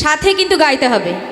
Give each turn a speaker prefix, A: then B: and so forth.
A: সাথে কিন্তু গাইতে হবে।